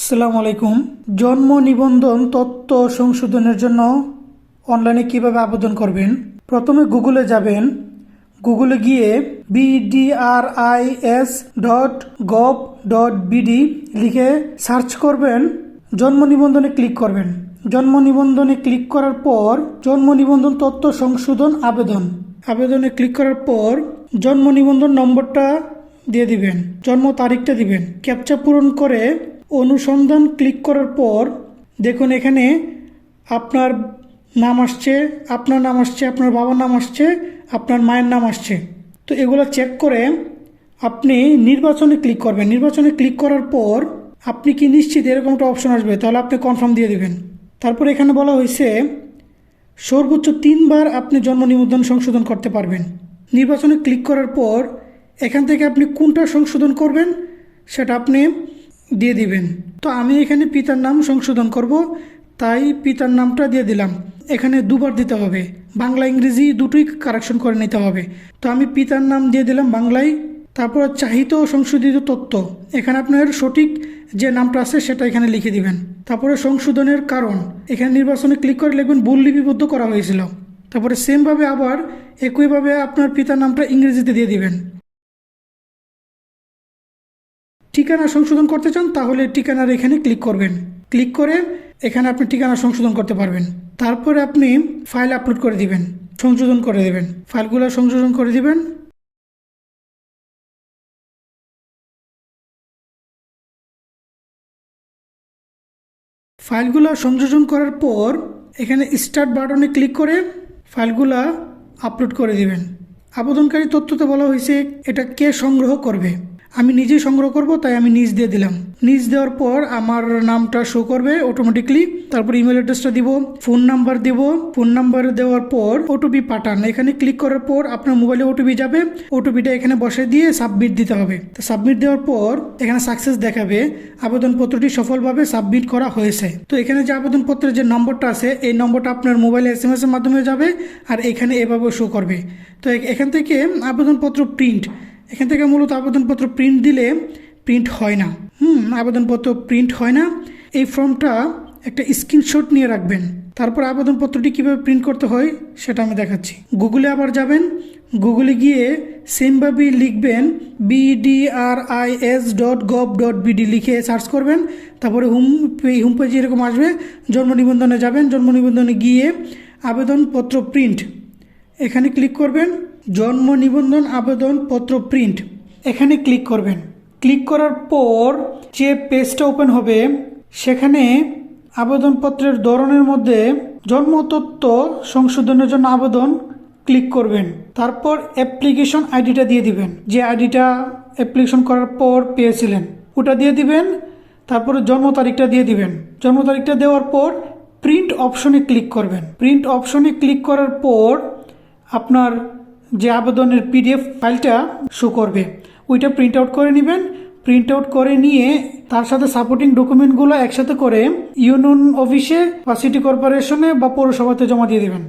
আসসালামু আলাইকুম। জন্ম নিবন্ধন তথ্য সংশোধনের জন্য অনলাইনে কীভাবে আবেদন করবেন? প্রথমে গুগলে যাবেন। গুগলে গিয়ে BDRIS dot gov dot BD লিখে সার্চ করবেন, জন্ম নিবন্ধনে ক্লিক করবেন। জন্ম নিবন্ধনে ক্লিক করার পর জন্ম নিবন্ধন তথ্য সংশোধন আবেদন। আবেদনে ক্লিক করার পর জন্ম নিবন্ধন নম্বরটা দিয়ে দিবেন, জন্ম তারিখটা দিবেন। ক্যাপচা পূরণ করে অনুসন্ধান ক্লিক করার পর দেখুন এখানে আপনার নাম আসছে, আপনার নাম আসছে, আপনার বাবার নাম আসছে, আপনার মায়ের নাম আসছে। তো এগুলো চেক করে আপনি নির্বাচনে ক্লিক করবেন। নির্বাচনে ক্লিক করার পর আপনি কি নিশ্চিত এরকম একটা অপশন আসবে? তাহলে আপনি কনফার্ম দিয়ে দেবেন। তারপর এখানে বলা হয়েছে, সর্বোচ্চ তিনবার আপনি জন্ম নিবন্ধন সংশোধন করতে পারবেন। নির্বাচনে ক্লিক করার পর এখান থেকে আপনি কোনটা সংশোধন করবেন, সেটা আপনি দিয়ে দিবেন। তো আমি এখানে পিতার নাম সংশোধন করব, তাই পিতার নামটা দিয়ে দিলাম। এখানে দুবার দিতে হবে। বাংলা, ইংরেজি দুটোই কারেকশন করে নিতে হবে। তো আমি পিতার নাম দিয়ে দিলাম বাংলায়, তারপর চাহিত সংশোধিত তথ্য এখানে আপনার সঠিক যে নামটা আছে সেটা এখানে লিখে দিবেন। তারপরে সংশোধনের কারণ। এখানে নির্বাচনে ক্লিক করে লিখবেন, ভুল লিপিবদ্ধ করা হয়েছিল। তারপরে সেমভাবে আবার একইভাবে আপনার পিতার নামটা ইংরেজিতে দিয়ে দিবেন। ঠিকানা সংশোধন করতে চান, তাহলে ঠিকানার এখানে ক্লিক করবেন। ক্লিক করে এখানে আপনি ঠিকানা সংশোধন করতে পারবেন। তারপরে আপনি ফাইল আপলোড করে দিবেন, সংশোধন করে দেবেন। ফাইলগুলো সংশোধন করে দিবেন। ফাইলগুলো সংযোজন করার পর এখানে স্টার্ট বাটনে ক্লিক করে ফাইলগুলা আপলোড করে দিবেন। আবেদনকারী তথ্যতে বলা হয়েছে, এটা কে সংগ্রহ করবে? আমি নিজেই সংগ্রহ করব, তাই আমি নিজ দিয়ে দিলাম। নিজ দেওয়ার পর আমার নামটা শো করবে অটোমেটিকলি তারপর ইমেল অ্যাড্রেসটা দিব ফোন নাম্বার দিব। ফোন নাম্বার দেওয়ার পর ওটিপি পাঠান। এখানে ক্লিক করার পর আপনার মোবাইলে ওটিপি যাবে। ওটিপিটা এখানে বসে দিয়ে সাবমিট দিতে হবে। তো সাবমিট দেওয়ার পর এখানে সাকসেস দেখাবে। আবেদনপত্রটি সফলভাবে সাবমিট করা হয়েছে। তো এখানে যে আবেদনপত্রের যে নম্বরটা আছে, এই নম্বরটা আপনার মোবাইলে এস এম এর মাধ্যমে যাবে আর এখানে এভাবে শো করবে। তো এখান থেকে আবেদনপত্র প্রিন্ট এখান থেকে মূলত আবেদনপত্র প্রিন্ট দিলে প্রিন্ট হয় না। হুম, আবেদনপত্র প্রিন্ট হয় না। এই ফর্মটা একটা স্ক্রিনশট নিয়ে রাখবেন। তারপর আবেদনপত্রটি কীভাবে প্রিন্ট করতে হয় সেটা আমি দেখাচ্ছি। গুগলে আবার যাবেন। গুগলে গিয়ে সেমভাবেই লিখবেন BDRIS dot gov dot BD লিখে সার্চ করবেন। তারপরে হোম হোম পেজে এরকম আসবে। জন্ম নিবন্ধনে যাবেন। জন্ম নিবন্ধনে গিয়ে আবেদনপত্র প্রিন্ট এখানে ক্লিক করবেন। জন্ম নিবন্ধন আবেদন পত্র প্রিন্ট এখানে ক্লিক করবেন। ক্লিক করার পর যে পেজটা ওপেন হবে, সেখানে আবেদনপত্রের ধরনের মধ্যে জন্ম তথ্য সংশোধনের জন্য আবেদন ক্লিক করবেন। তারপর অ্যাপ্লিকেশন আইডিটা দিয়ে দিবেন। যে আইডিটা অ্যাপ্লিকেশন করার পর পেয়েছিলেন, ওটা দিয়ে দিবেন। তারপরে জন্ম তারিখটা দিয়ে দিবেন। জন্ম তারিখটা দেওয়ার পর প্রিন্ট অপশনে ক্লিক করবেন। প্রিন্ট অপশনে ক্লিক করার পর আপনার যে আবেদনের পিডিএফ ফাইলটা শো করবে। ওইটা প্রিন্ট আউট করে নেবেন। প্রিন্ট আউট করে নিয়ে তার সাথে সাপোর্টিং ডকুমেন্টগুলো একসাথে করে ইউনিয়ন অফিসে বা সিটি কর্পোরেশনে বা পৌরসভাতে জমা দিয়ে দেবেন।